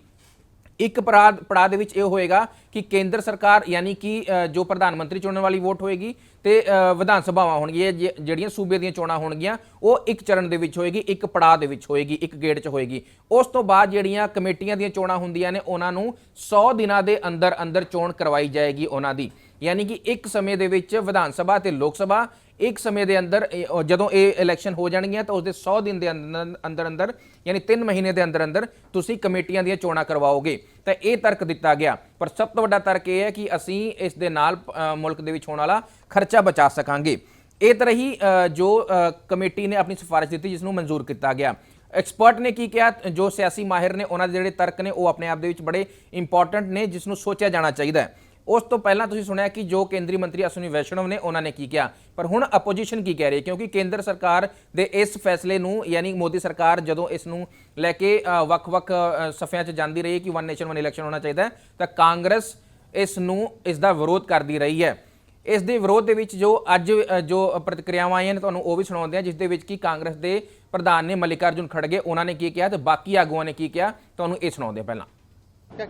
ਇੱਕ ਪੜਾਅ ਪੜਾਅ ਦੇ ਵਿੱਚ ਇਹ ਹੋਏਗਾ ਕਿ ਕੇਂਦਰ ਸਰਕਾਰ ਯਾਨੀ ਕਿ ਜੋ ਪ੍ਰਧਾਨ ਮੰਤਰੀ ਚੁਣਨ ਵਾਲੀ ਵੋਟ ਹੋਏਗੀ ਤੇ ਵਿਧਾਨ ਸਭਾਵਾਂ ਹੋਣਗੀਆਂ, ਜੇ- ਜਿਹੜੀਆਂ ਸੂਬੇ ਦੀਆਂ ਚੋਣਾਂ ਹੋਣਗੀਆਂ, ਉਹ ਇੱਕ ਚਰਨ ਦੇ ਵਿੱਚ ਹੋਏਗੀ, ਇੱਕ ਪੜਾਅ ਦੇ ਵਿੱਚ ਹੋਏਗੀ, ਇੱਕ ਗੇੜ 'ਚ ਹੋਏਗੀ। ਉਸ ਤੋਂ ਬਾਅਦ ਜਿਹੜੀਆਂ ਕਮੇਟੀਆਂ ਦੀਆਂ ਚੋਣਾਂ ਹੁੰਦੀਆਂ ਨੇ, ਉਹਨਾਂ ਨੂੰ 100 ਦਿਨਾਂ ਦੇ ਅੰਦਰ ਅੰਦਰ ਚੋਣ ਕਰਵਾਈ ਜਾਏਗੀ ਉਹਨਾਂ ਦੀ। ਯਾਨੀ ਕਿ ਇੱਕ ਸਮੇਂ ਦੇ ਵਿੱਚ ਵਿਧਾਨ ਸਭਾ ਤੇ ਲੋਕ ਸਭਾ ਇੱਕ ਸਮੇਂ ਦੇ ਅੰਦਰ ਜਦੋਂ ਇਹ ਇਲੈਕਸ਼ਨ ਹੋ ਜਾਣਗੀਆਂ, ਤਾਂ ਉਸ ਦੇ 100 ਦਿਨ ਦੇ ਅੰਦਰ ਅੰਦਰ ਅੰਦਰ, ਯਾਨੀ 3 ਮਹੀਨੇ ਦੇ ਅੰਦਰ ਅੰਦਰ ਤੁਸੀਂ ਕਮੇਟੀਆਂ ਦੀਆਂ ਚੋਣਾਂ ਕਰਵਾਓਗੇ। ਤਾਂ ਇਹ ਤਰਕ ਦਿੱਤਾ ਗਿਆ। ਪਰ ਸਭ ਤੋਂ ਵੱਡਾ ਤਰਕ ਇਹ ਹੈ ਕਿ ਅਸੀਂ ਇਸ ਦੇ ਨਾਲ ਮੁਲਕ ਦੇ ਵਿੱਚ ਹੋਣ ਵਾਲਾ ਖਰਚਾ ਬਚਾ ਸਕਾਂਗੇ। ਇਹ ਤਰ੍ਹਾਂ ਹੀ ਜੋ ਕਮੇਟੀ ਨੇ ਆਪਣੀ ਸਿਫਾਰਿਸ਼ ਦਿੱਤੀ ਜਿਸ ਨੂੰ ਮਨਜ਼ੂਰ ਕੀਤਾ ਗਿਆ। ਐਕਸਪਰਟ ਨੇ ਕੀ ਕਿਹਾ? ਜੋ ਸਿਆਸੀ ਮਾਹਿਰ ਨੇ, ਉਹਨਾਂ ਦੇ ਜਿਹੜੇ ਤਰਕ ਨੇ, ਉਹ ਆਪਣੇ ਆਪ ਦੇ ਵਿੱਚ ਬੜੇ ਇੰਪੋਰਟੈਂਟ ਨੇ ਜਿਸ ਨੂੰ ਸੋਚਿਆ ਜਾਣਾ ਚਾਹੀਦਾ ਹੈ। ਉਸ ਤੋਂ ਪਹਿਲਾਂ ਤੁਸੀਂ ਸੁਣਿਆ ਕਿ ਜੋ ਕੇਂਦਰੀ ਮੰਤਰੀ ਅਸੁਨੀ ਵੈਸ਼ਨਵ ਨੇ, ਉਹਨਾਂ ਨੇ ਕੀ ਕਿਹਾ? ਪਰ ਹੁਣ ਆਪੋਜੀਸ਼ਨ ਕੀ ਕਹਿ ਰਹੀ ਹੈ? ਕਿਉਂਕਿ ਕੇਂਦਰ ਸਰਕਾਰ ਦੇ ਇਸ ਫੈਸਲੇ ਨੂੰ, ਯਾਨੀ ਮੋਦੀ ਸਰਕਾਰ ਜਦੋਂ ਇਸ ਨੂੰ ਲੈ ਕੇ ਵੱਖ-ਵੱਖ ਸਫਿਆਂ 'ਚ ਜਾਂਦੀ ਰਹੀ ਹੈ ਕਿ ਵਨ ਨੇਸ਼ਨ ਵਨ ਇਲੈਕਸ਼ਨ ਹੋਣਾ ਚਾਹੀਦਾ ਤਾਂ ਕਾਂਗਰਸ ਇਸ ਨੂੰ, ਇਸ ਦਾ ਵਿਰੋਧ ਕਰਦੀ ਰਹੀ ਹੈ। ਇਸ ਦੇ ਵਿਰੋਧ ਦੇ ਵਿੱਚ ਜੋ ਅੱਜ ਜੋ ਪ੍ਰਤੀਕਿਰਿਆਵਾਂ ਆਈਆਂ ਨੇ, ਤੁਹਾਨੂੰ ਉਹ ਵੀ ਸੁਣਾਉਂਦੇ ਆ ਜਿਸ ਦੇ ਵਿੱਚ ਕੀ ਕਾਂਗਰਸ ਦੇ ਪ੍ਰਧਾਨ ਨੇ ਮਲਿਕਾਰਜੁਨ ਖੜਗੇ, ਉਹਨਾਂ ਨੇ ਕੀ ਕਿਹਾ ਤੇ ਬਾਕੀ ਆਗੂਆਂ ਨੇ ਕੀ ਕਿਹਾ, ਤੁਹਾਨੂੰ ਇਹ ਸੁਣਾਉਂਦੇ ਪਹਿਲਾਂ।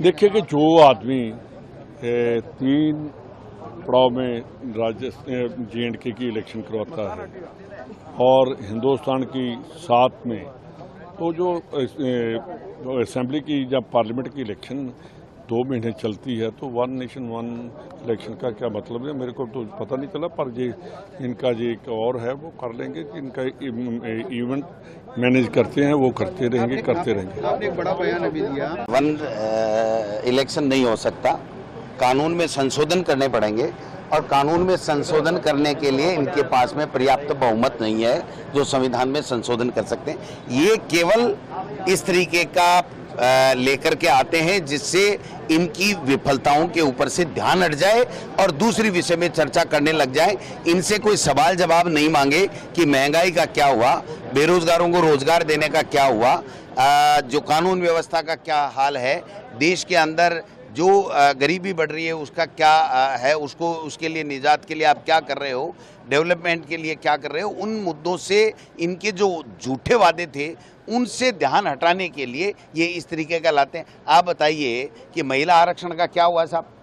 ਦੇਖਿਏ ਕਿ ਜੋ ਆਦਮੀ तीन पड़ाव में राजस्थान जे एंड के की इलेक्शन करवाता है। और हिंदुस्तान की सात में। तो जो असेंबली की या पार्लियामेंट की इलेक्शन दो महीने चलती है तो वन नेशन वन इलेक्शन का क्या मतलब है? मेरे को तो पता नहीं चला पर ये इनका जो एक और है वो कर लेंगे कि इनका इवेंट मैनेज करते हैं वो करते रहेंगे करते रहेंगे। आपने एक बड़ा बयान अभी दिया। वन इलेक्शन नहीं हो सकता। कानून में संशोधन करने पड़ेंगे और कानून में संशोधन करने के लिए इनके पास में पर्याप्त बहुमत नहीं है जो संविधान में संशोधन कर सकते हैं। ये केवल इस तरीके का लेकर के आते हैं जिससे इनकी विफलताओं के ऊपर से ध्यान हट जाए और दूसरी विषय में चर्चा करने लग जाए। इनसे कोई सवाल जवाब नहीं मांगे कि महँगाई का क्या हुआ, बेरोजगारों को रोज़गार देने का क्या हुआ जो कानून व्यवस्था का क्या हाल है, देश के अंदर जो गरीबी बढ़ रही है, उसका क्या है, उसको, उसके लिए निजात के लिए आप क्या कर रहे हो? डेवलपमेंट के लिए क्या कर रहे हो? उन मुद्दों से, इनके जो झूठे वादे थे, उनसे ध्यान हटाने के लिए ये इस तरीके का लाते हैं। आप बताइए कि महिला आरक्षण का क्या हुआ साहब?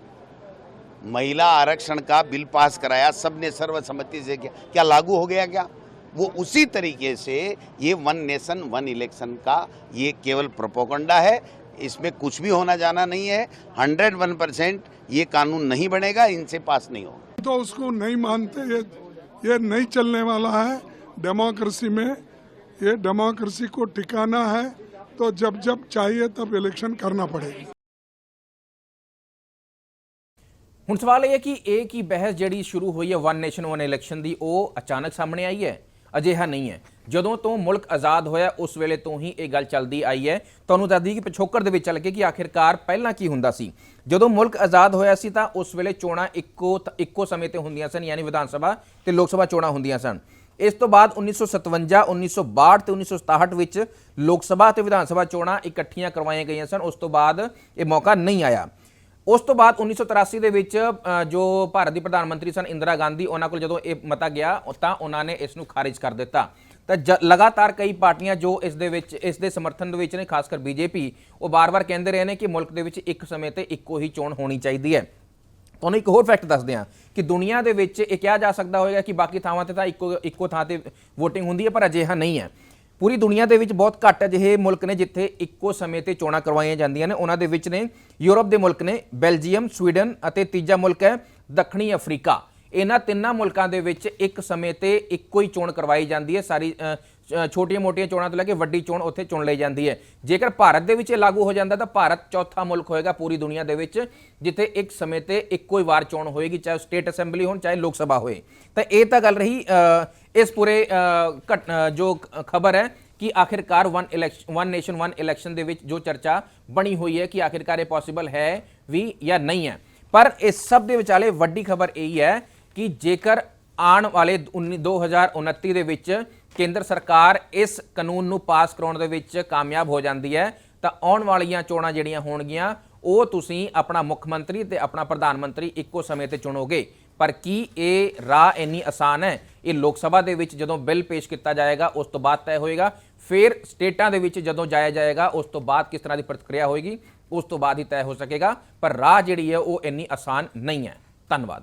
महिला आरक्षण का बिल पास कराया, सबने सर्वसम्मति से किया। क्या लागू हो गया क्या? वो उसी तरीके से ये वन नेशन, वन इलेक्शन का ये केवल प्रोपोगंडा है। इसमें कुछ भी होना जाना नहीं है हंड्रेड वन परसेंट ये कानून नहीं बनेगा इनसे पास नहीं होगा तो उसको नहीं मानते ये ये नहीं चलने वाला है डेमोक्रेसी में ये डेमोक्रेसी को टिकाना है तो जब जब चाहिए तब इलेक्शन करना पड़ेगा ਹੁਣ ਸਵਾਲ ਇਹ ਹੈ ਕਿ ਇਹ ਕੀ ਬਹਿਸ ਜਿਹੜੀ ਸ਼ੁਰੂ ਹੋਈ ਹੈ ਵਨ ਨੇਸ਼ਨ ਵਨ ਇਲੈਕਸ਼ਨ ਦੀ ਉਹ ਅਚਾਨਕ ਸਾਹਮਣੇ ਆਈ ਹੈ ਅਜਿਹਾ ਨਹੀਂ ਹੈ। ਜਦੋਂ ਤੋਂ ਮੁਲਕ ਆਜ਼ਾਦ ਹੋਇਆ, ਉਸ ਵੇਲੇ ਤੋਂ ਹੀ ਇਹ ਗੱਲ ਚੱਲਦੀ ਆਈ ਹੈ। ਤੁਹਾਨੂੰ ਦੱਸਦੀ ਕਿ ਪਿਛੋਕੜ ਦੇ ਵਿੱਚ ਚੱਲ ਕੇ ਕਿ ਆਖਿਰਕਾਰ ਪਹਿਲਾਂ ਕੀ ਹੁੰਦਾ ਸੀ? ਜਦੋਂ ਮੁਲਕ ਆਜ਼ਾਦ ਹੋਇਆ ਸੀ ਤਾਂ ਉਸ ਵੇਲੇ ਚੋਣਾਂ ਇੱਕੋ ਇੱਕੋ ਸਮੇਂ ਤੇ ਹੁੰਦੀਆਂ ਸਨ, ਯਾਨੀ ਵਿਧਾਨ ਸਭਾ ਤੇ ਲੋਕ ਸਭਾ ਚੋਣਾਂ ਹੁੰਦੀਆਂ ਸਨ। ਇਸ ਤੋਂ ਬਾਅਦ 1957 1962 ਤੇ 1967 ਵਿੱਚ ਲੋਕ ਸਭਾ ਤੇ ਵਿਧਾਨ ਸਭਾ ਚੋਣਾਂ ਇਕੱਠੀਆਂ ਕਰਵਾਈਆਂ ਗਈਆਂ ਸਨ। ਉਸ ਤੋਂ ਬਾਅਦ ਇਹ ਮੌਕਾ ਨਹੀਂ ਆਇਆ। ਉਸ ਤੋਂ ਬਾਅਦ 1983 ਦੇ ਵਿੱਚ ਜੋ ਭਾਰਤ ਦੀ ਪ੍ਰਧਾਨ ਮੰਤਰੀ ਸਨ ਇੰਦਰਾ ਗਾਂਧੀ, ਉਹਨਾਂ ਕੋਲ ਜਦੋਂ ਇਹ ਮਤਾ ਗਿਆ ਤਾਂ ਉਹਨਾਂ ਨੇ ਇਸ ਨੂੰ ਖਾਰਿਜ ਕਰ ਦਿੱਤਾ। ਤਾਂ ਜ- ਲਗਾਤਾਰ ਕਈ ਪਾਰਟੀਆਂ ਜੋ ਇਸ ਦੇ ਵਿੱਚ, ਇਸ ਦੇ ਸਮਰਥਨ ਦੇ ਵਿੱਚ ਨੇ, ਖਾਸ ਕਰ ਬੀਜੇਪੀ ਉਹ ਬਾਰ-ਬਾਰ ਕਹਿੰਦੇ ਰਹੇ ਨੇ ਕਿ ਮੁਲਕ ਦੇ ਵਿੱਚ ਇੱਕ ਸਮੇਂ ਤੇ ਇੱਕੋ ਹੀ ਚੋਣ ਹੋਣੀ ਚਾਹੀਦੀ ਹੈ। ਤੁਹਾਨੂੰ ਇੱਕ ਹੋਰ ਫੈਕਟ ਦੱਸਦੇ ਹਾਂ ਕਿ ਦੁਨੀਆ ਦੇ ਵਿੱਚ ਇਹ ਕਿਹਾ ਜਾ ਸਕਦਾ ਹੋਵੇਗਾ ਕਿ ਬਾਕੀ ਥਾਵਾਂ ਤੇ ਤਾਂ ਇੱਕੋ ਇੱਕੋ ਥਾਂ ਤੇ VOTING ਹੁੰਦੀ ਹੈ, ਪਰ ਅਜਿਹਾ ਨਹੀਂ ਹੈ। ਪੂਰੀ ਦੁਨੀਆ ਦੇ ਵਿੱਚ ਬਹੁਤ ਘੱਟ ਅਜਿਹੇ ਮੁਲਕ ਨੇ ਜਿੱਥੇ ਇੱਕੋ ਸਮੇਂ ਤੇ ਚੋਣਾਂ ਕਰਵਾਈਆਂ ਜਾਂਦੀਆਂ ਨੇ। ਉਹਨਾਂ ਦੇ ਵਿੱਚ ਨੇ ਯੂਰਪ ਦੇ ਮੁਲਕ ਨੇ, ਬੈਲਜੀਅਮ, ਸਵੀਡਨ ਅਤੇ ਤੀਜਾ ਮੁਲਕ ਹੈ ਦੱਖਣੀ ਅਫਰੀਕਾ। ਇਹਨਾਂ ਤਿੰਨਾਂ ਮੁਲਕਾਂ ਦੇ ਵਿੱਚ ਇੱਕ ਸਮੇਂ ਤੇ ਇੱਕੋ ਹੀ ਚੋਣ ਕਰਵਾਈ ਜਾਂਦੀ ਹੈ। ਸਾਰੀ ਛੋਟੀਆਂ-ਮੋਟੀਆਂ ਚੋਣਾਂ ਤੋਂ ਲੈ ਕੇ ਵੱਡੀ ਚੋਣ ਉੱਥੇ ਚੁਣ ਲਈ ਜਾਂਦੀ ਹੈ। ਜੇਕਰ ਭਾਰਤ ਦੇ ਵਿੱਚ ਇਹ ਲਾਗੂ ਹੋ ਜਾਂਦਾ ਤਾਂ ਭਾਰਤ ਚੌਥਾ ਮੁਲਕ ਹੋਏਗਾ ਪੂਰੀ ਦੁਨੀਆ ਦੇ ਵਿੱਚ, ਜਿੱਥੇ ਇੱਕ ਸਮੇਂ ਤੇ ਇੱਕੋ ਹੀ ਵਾਰ ਚੋਣ ਹੋਏਗੀ, ਚਾਹੇ ਸਟੇਟ ਅਸੈਂਬਲੀ ਹੋਣ, ਚਾਹੇ ਲੋਕ ਸਭਾ ਹੋਏ। ਤਾਂ ਇਹ ਤਾਂ ਗੱਲ ਰਹੀ ਇਸ ਪੂਰੇ ਘਟ- ਜੋ ਖਬਰ ਹੈ ਕਿ ਆਖਿਰਕਾਰ one election one nation one election ਦੇ ਵਿੱਚ ਜੋ ਚਰਚਾ ਬਣੀ ਹੋਈ ਹੈ ਕਿ ਆਖਿਰਕਾਰ ਇਹ ਪੋਸੀਬਲ ਹੈ ਵੀ ਜਾਂ ਨਹੀਂ ਹੈ। ਪਰ ਇਸ ਸਭ ਦੇ ਵਿਚਾਲੇ ਵੱਡੀ ਖਬਰ ਇਹ ਹੈ ਕਿ ਜੇਕਰ ਆਉਣ ਵਾਲੇ 19 2029 ਦੇ ਵਿੱਚ ਕੇਂਦਰ ਸਰਕਾਰ ਇਸ ਕਾਨੂੰਨ ਨੂੰ ਪਾਸ ਕਰਾਉਣ ਦੇ ਵਿੱਚ ਕਾਮਯਾਬ ਹੋ ਜਾਂਦੀ ਹੈ, ਤਾਂ ਆਉਣ ਵਾਲੀਆਂ ਚੋਣਾਂ ਜਿਹੜੀਆਂ ਹੋਣਗੀਆਂ, ਉਹ ਤੁਸੀਂ ਆਪਣਾ ਮੁੱਖ ਮੰਤਰੀ ਤੇ ਆਪਣਾ ਪ੍ਰਧਾਨ ਮੰਤਰੀ ਇੱਕੋ ਸਮੇਂ ਤੇ ਚੁਣੋਗੇ। ਪਰ ਕੀ ਇਹ ਰਾਹ ਇੰਨੀ ਆਸਾਨ ਹੈ? ਇਹ ਲੋਕ ਸਭਾ ਦੇ ਵਿੱਚ ਜਦੋਂ ਬਿੱਲ ਪੇਸ਼ ਕੀਤਾ ਜਾਏਗਾ, ਉਸ ਤੋਂ ਬਾਅਦ ਤੈਅ ਹੋਏਗਾ। ਫਿਰ ਸਟੇਟਾਂ ਦੇ ਵਿੱਚ ਜਦੋਂ ਜਾਇਆ ਜਾਏਗਾ, ਉਸ ਤੋਂ ਬਾਅਦ ਕਿਸ ਤਰ੍ਹਾਂ ਦੀ ਪ੍ਰਤੀਕਿਰਿਆ ਹੋਏਗੀ, ਉਸ ਤੋਂ ਬਾਅਦ ਹੀ ਤੈਅ ਹੋ ਸਕੇਗਾ। ਪਰ ਰਾਹ ਜਿਹੜੀ ਹੈ, ਉਹ ਇੰਨੀ ਆਸਾਨ ਨਹੀਂ ਹੈ। ਧੰਨਵਾਦ।